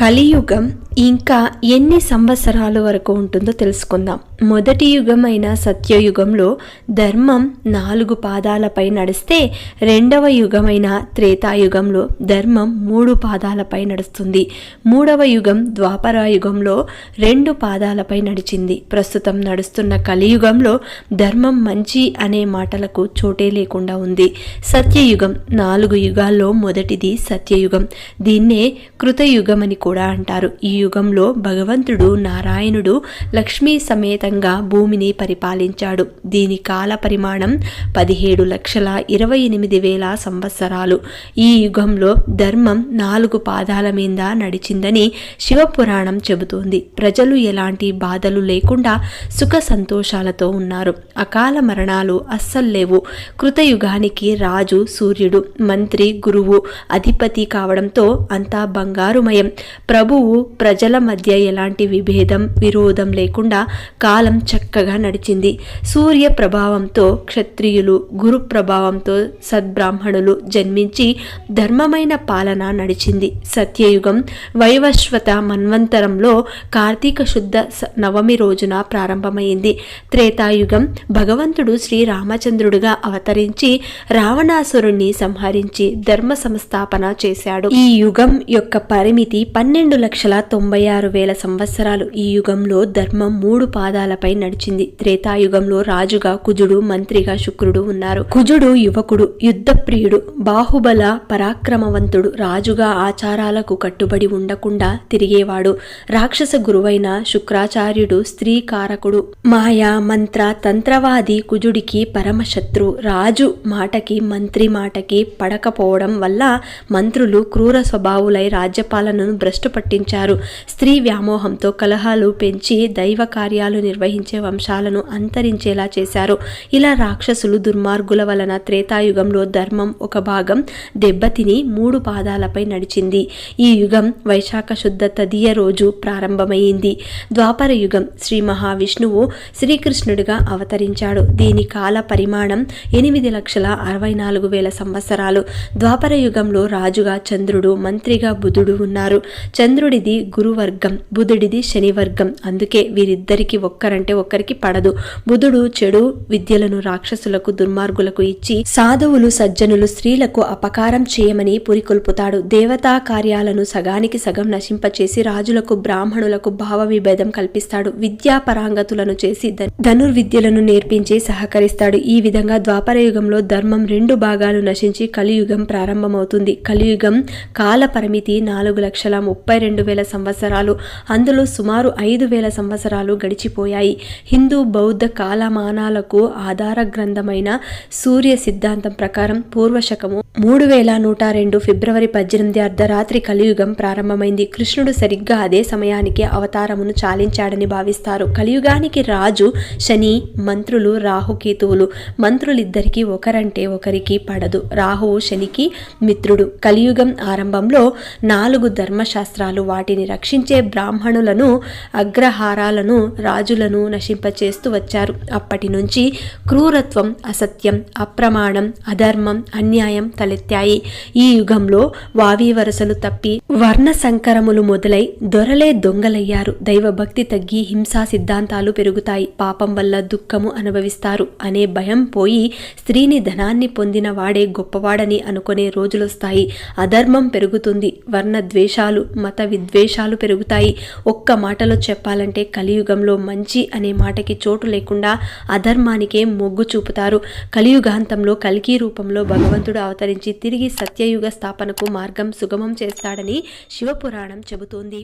కలియుగం ఇంకా ఎన్ని సంవత్సరాల వరకు ఉంటుందో తెలుసుకుందాం. మొదటి యుగమైన సత్యయుగంలో ధర్మం నాలుగు పాదాలపై నడిస్తే రెండవ యుగమైన త్రేతాయుగంలో ధర్మం మూడు పాదాలపై నడుస్తుంది. మూడవ యుగం ద్వాపరాయుగంలో రెండు పాదాలపై నడిచింది. ప్రస్తుతం నడుస్తున్న కలియుగంలో ధర్మం మంచి అనే మాటలకు చోటే లేకుండా ఉంది. సత్యయుగం నాలుగు యుగాల్లో మొదటిది సత్యయుగం. దీన్నే కృతయుగమని కూడా అంటారు. ఈ యుగంలో భగవంతుడు నారాయణుడు లక్ష్మీ సమేత సమేతంగా భూమిని పరిపాలించాడు. దీని కాల పరిమాణం పదిహేడు లక్షల ఇరవై ఎనిమిది వేల సంవత్సరాలు. ఈ యుగంలో ధర్మం నాలుగు పాదాల మీద నడిచిందని శివపురాణం చెబుతోంది. ప్రజలు ఎలాంటి బాధలు లేకుండా సుఖ సంతోషాలతో ఉన్నారు. అకాల మరణాలు అస్సలు లేవు. కృతయుగానికి రాజు సూర్యుడు మంత్రి గురువు అధిపతి కావడంతో అంతా బంగారుమయం. ప్రభువు ప్రజల మధ్య ఎలాంటి విభేదం విరోధం లేకుండా కాల చక్కగా నడిచింది. సూర్య ప్రభావంతో క్షత్రియులు గురు ప్రభావంతో సద్బ్రాహ్మణులు జన్మించి ధర్మమైన పాలన నడిచింది. సత్యయుగం వైవశ్వత మన్వంతరంలో కార్తీక శుద్ధ నవమి రోజున ప్రారంభమైంది. త్రేతాయుగం భగవంతుడు శ్రీరామచంద్రుడుగా అవతరించి రావణాసురుణ్ణి సంహరించి ధర్మ సంస్థాపన చేశాడు. ఈ యుగం యొక్క పరిమితి పన్నెండు లక్షల తొంభై ఆరు వేల సంవత్సరాలు. ఈ యుగంలో ధర్మం మూడు పాదాలపై నడిచింది. త్రేతాయుగంలో రాజుగా కుజుడు మంత్రిగా శుక్రుడు ఉన్నారు. కుజుడు యువకుడు యుద్ధ ప్రియుడు బాహుబల పరాక్రమవంతుడు రాజుగా ఆచారాలకు కట్టుబడి ఉండకుండా తిరిగేవాడు రాక్షస గురువైన శుక్రాచార్యుడు స్త్రీ కారకుడు మాయా మంత్ర తంత్రవాది కుజుడికి పరమశత్రు. రాజు మాటకి మంత్రి మాటకి పడకపోవడం వల్ల మంత్రులు క్రూర స్వభావులై రాజ్యపాలనను భ్రష్టు పట్టించారు స్త్రీ వ్యామోహంతో కలహాలు పెంచి దైవ కార్యాలు నిర్వహించే వంశాలను అంతరించేలా చేశారు. ఇలా రాక్షసులు దుర్మార్గుల వలన త్రేతాయుగంలో ధర్మం ఒక భాగం దెబ్బతిని మూడు పాదాలపై నడిచింది. ఈ యుగం వైశాఖ శుద్ధ తదియ రోజు ప్రారంభమైంది. ద్వాపర యుగం శ్రీ మహావిష్ణువు శ్రీకృష్ణుడిగా అవతరించాడు. దీని కాల పరిమాణం ఎనిమిది లక్షల అరవై నాలుగు వేల సంవత్సరాలు. ద్వాపర యుగంలో రాజుగా చంద్రుడు మంత్రిగా బుధుడు ఉన్నారు. చంద్రుడిది గురువర్గం బుధుడిది శనివర్గం. అందుకే వీరిద్దరికీ ఒక్క ఒక్కరంటే ఒక్కరికి పడదు. బుధుడు చెడు విద్యలను రాక్షసులకు దుర్మార్గులకు ఇచ్చి సాధువులు సజ్జనులు స్త్రీలకు అపకారం చేయమని పురికొల్పుతాడు. దేవతా కార్యాలను సగానికి సగం నశింపచేసి రాజులకు బ్రాహ్మణులకు భావ విభేదం కల్పిస్తాడు. విద్యా పరాంగతులను చేసి ధనుర్విద్యలను నేర్పించి సహకరిస్తాడు. ఈ విధంగా ద్వాపర యుగంలో ధర్మం రెండు భాగాలు నశించి కలియుగం ప్రారంభమవుతుంది. కలియుగం కాల పరిమితి నాలుగు లక్షల ముప్పై రెండు వేల సంవత్సరాలు. అందులో సుమారు ఐదు వేల సంవత్సరాలు గడిచిపోయాయి హిందూ బౌద్ధ కాలమానాలకు ఆధార గ్రంథమైన సూర్య సిద్ధాంతం ప్రకారం పూర్వశకము మూడు వేల నూట రెండు ఫిబ్రవరి పద్దెనిమిది అర్ధరాత్రి కలియుగం ప్రారంభమైంది. కృష్ణుడు సరిగ్గా అదే సమయానికి అవతారమును చాలించాడని భావిస్తారు. కలియుగానికి రాజు శని మంత్రులు రాహుకేతువులు మంత్రులిద్దరికీ ఒకరంటే ఒకరికి పడదు. రాహువు శనికి మిత్రుడు. కలియుగం ఆరంభంలో నాలుగు ధర్మశాస్త్రాలు వాటిని రక్షించే బ్రాహ్మణులను అగ్రహారాలను రాజులను నశింపచేస్తూ వచ్చారు. అప్పటి నుంచి క్రూరత్వం అసత్యం అప్రమాణం అధర్మం అన్యాయం తలెత్తాయి. ఈ యుగంలో వావి వరసలు తప్పి వర్ణ సంకరములు మొదలై దొరలే దొంగలయ్యారు. దైవభక్తి తగ్గి హింసా సిద్ధాంతాలు పెరుగుతాయి. పాపం వల్ల దుఃఖము అనుభవిస్తారు. అనే భయం పోయి స్త్రీని ధనాన్ని పొందిన వాడే గొప్పవాడని అనుకునే రోజులొస్తాయి అధర్మం పెరుగుతుంది. వర్ణ ద్వేషాలు మత విద్వేషాలు పెరుగుతాయి. ఒక్క మాటలో చెప్పాలంటే కలియుగంలో మంచి మంచి అనే మాటకి చోటు లేకుండా అధర్మానికే మొగ్గు చూపుతారు. కలియుగాంతంలో కల్కి రూపంలో భగవంతుడు అవతరించి తిరిగి సత్యయుగ స్థాపనకు మార్గం సుగమం చేస్తాడని శివపురాణం చెబుతోంది.